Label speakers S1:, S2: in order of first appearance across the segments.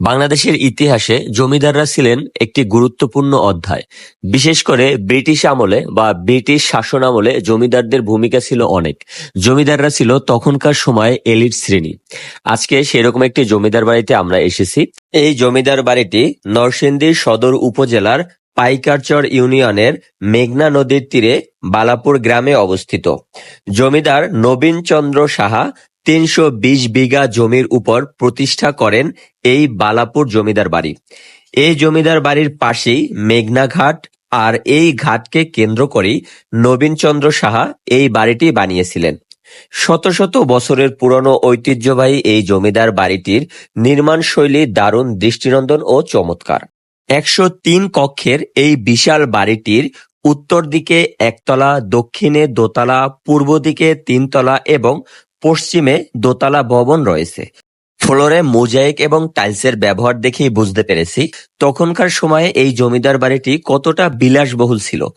S1: বাংলাদেশের ইতিহাসে জমিদাররা ছিলেন একটি গুরুত্বপূর্ণ অধ্যায়। বিশেষ করে ব্রিটিশ আমলে বা ব্রিটিশ শাসন আমলে জমিদারদের ভূমিকা ছিল অনেক। জমিদাররা ছিল তখনকার সময়ে এলিট শ্রেণি। আজকে সেরকম একটি জমিদার বাড়িতে আমরা এসেছি। এই জমিদার বাড়িটি নরসিংদী সদর উপজেলার পাইকারচর ইউনিয়নের মেঘনা নদীর তীরে বালাপুর গ্রামে অবস্থিত। জমিদার নবীন চন্দ্র সাহা তিনশো বিশ বিঘা জমির উপর প্রতিষ্ঠা করেন এই বালাপুর জমিদার বাড়ি। এই জমিদার বাড়ির পাশেই মেঘনা ঘাট আর এই ঘাটকে কেন্দ্র করেই নবীনচন্দ্র সাহা এই বাড়িটি বানিয়েছিলেন। শত শত বছরের পুরনো ঐতিহ্যবাহী এই জমিদার বাড়িটির নির্মাণ শৈলী দারুণ দৃষ্টিনন্দন ও চমৎকার। একশো তিন কক্ষের এই বিশাল বাড়িটির উত্তর দিকে একতলা, দক্ষিণে দোতলা, পূর্ব দিকে তিনতলা এবং পশ্চিমে দোতলা ভবন রয়েছে। ফ্লোরে মোজাইক এবং টাইলসের ব্যবহার দেখেই বুঝতে পেরেছি, তখনকার সময়ে এই জমিদার বাড়িটি কতটা বিলাসবহুল ছিল।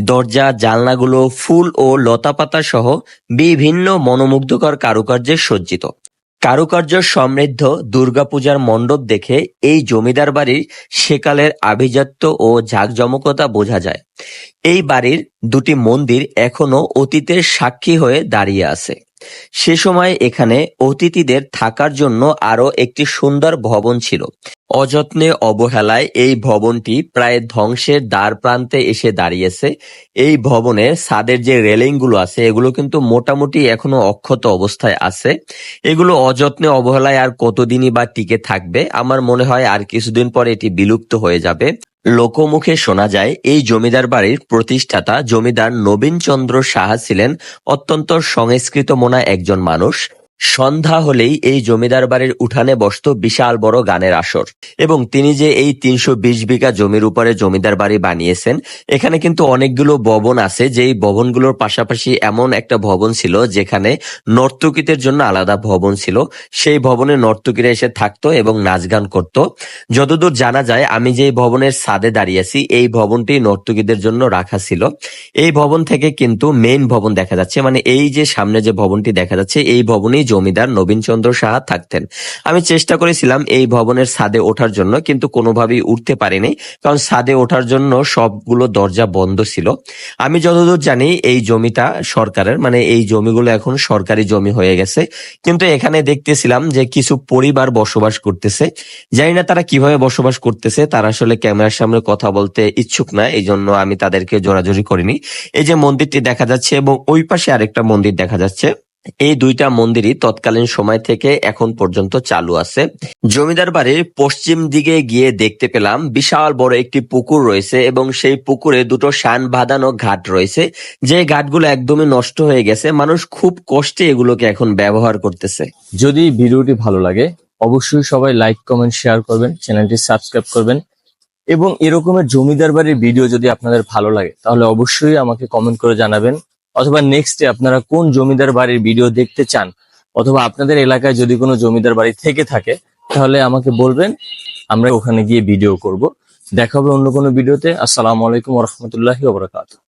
S1: দরজা, জানলাগুলো, ফুল ও লতাপাতা সহ বিভিন্ন মনোমুগ্ধকর কারুকার্যে সজ্জিত। কারুকার্য সমৃদ্ধ দুর্গাপূজার মণ্ডপ দেখে এই জমিদার বাড়ির সেকালের আভিজাত্য ও জাঁকজমকতা বোঝা যায়। এই বাড়ির দুটি মন্দির এখনও অতীতের সাক্ষী হয়ে দাঁড়িয়ে আছে। সে সময় এখানে অতিথিদের থাকার জন্য আরও একটি সুন্দর ভবন ছিল। অযত্নে অবহেলায় এই ভবনটি প্রায় ধ্বংসের দ্বার প্রান্তে এসে দাঁড়িয়েছে। এই ভবনের ছাদের যে রেলিংগুলো আছে, এগুলো কিন্তু মোটামুটি এখনও অক্ষত অবস্থায় আছে। এগুলো অযত্নে অবহেলায় আর কতদিনই বা টিকে থাকবে, আমার মনে হয় আর কিছুদিন পরে এটি বিলুপ্ত হয়ে যাবে। লোকমুখে শোনা যায়, এই জমিদার বাড়ির প্রতিষ্ঠাতা জমিদার নবীনচন্দ্র সাহা ছিলেন অত্যন্ত সংস্কৃত মনা একজন মানুষ। সন্ধ্যা হলেই এই জমিদার বাড়ির উঠানে বসত বিশাল বড় গানের আসর। এবং তিনি যে এই তিনশো বিশ বিঘা জমির উপরে জমিদার বাড়ি বানিয়েছেন, এখানে কিন্তু অনেকগুলো ভবন আছে, যেই ভবনগুলোর পাশাপাশি এমন একটা ভবন ছিল, যেখানে নর্তকীদের জন্য আলাদা ভবন ছিল। সেই ভবনে নর্তকীরা এসে থাকতো এবং নাচ গান করত। যতদূর জানা যায়, আমি যে ভবনের ছাদে দাঁড়িয়েছি এই ভবনটি নর্তকীদের জন্য রাখা ছিল। এই ভবন থেকে কিন্তু মেইন ভবন দেখা যাচ্ছে মানে এই যে সামনে যে ভবনটি দেখা যাচ্ছে, এই ভবনেই জমিদার নবীনচন্দ্র সাহা থাকতেন। আমি চেষ্টা করেছিলাম এই ভবনের ছাদে ওঠার জন্য, কিন্তু কোনোভাবেই উঠতে পারিনি, কারণ ছাদে ওঠার জন্য সবগুলো দরজা বন্ধ ছিল। আমি যতদূর জানি, এই জমিটা সরকারের মানে এই জমিগুলো এখন সরকারি জমি হয়ে গেছে। কিন্তু এখানে দেখতেছিলাম যে কিছু পরিবার বসবাস করতেছে। জানি না তারা কীভাবে বসবাস করতেছে, তারা আসলে ক্যামেরার সামনে কথা বলতে ইচ্ছুক না এই জন্য আমি তাদেরকে জোরাজোরি করিনি। এই যে মন্দিরটি দেখা যাচ্ছে এবং ওই পাশে আরেকটা মন্দির দেখা যাচ্ছে। এই দুইটা মন্দিরই তৎকালীন সময় থেকে এখন পর্যন্ত চালু আছে। জমিদার বাড়ির পশ্চিম দিকে গিয়ে দেখতে পেলাম বিশাল বড় একটি পুকুর রয়েছে এবং সেই পুকুরে দুটো শান বাঁধানো ঘাট রয়েছে। যে ঘাটগুলো একদমই নষ্ট হয়ে গেছে, মানুষ খুব কষ্টে এগুলোকে এখন ব্যবহার করতেছে।
S2: যদি ভিডিওটি ভালো লাগে, অবশ্যই সবাই লাইক, কমেন্ট, শেয়ার করবেন, চ্যানেলটি সাবস্ক্রাইব করবেন। এবং এরকমের জমিদার বাড়ির ভিডিও যদি আপনাদের ভালো লাগে, তাহলে অবশ্যই আমাকে কমেন্ট করে জানাবেন। অথবা নেক্সটে আপনারা কোন জমিদার বাড়ির ভিডিও দেখতে চান, অথবা আপনাদের এলাকায় যদি কোনো জমিদার বাড়ি থেকে থাকে, তাহলে আমাকে বলবেন, আমরা ওখানে গিয়ে ভিডিও করব। দেখা অন্য কোনো ভিডিওতে আসসালামু আলাইকুম রহমতুল্লাহি ওবরাকাতুহ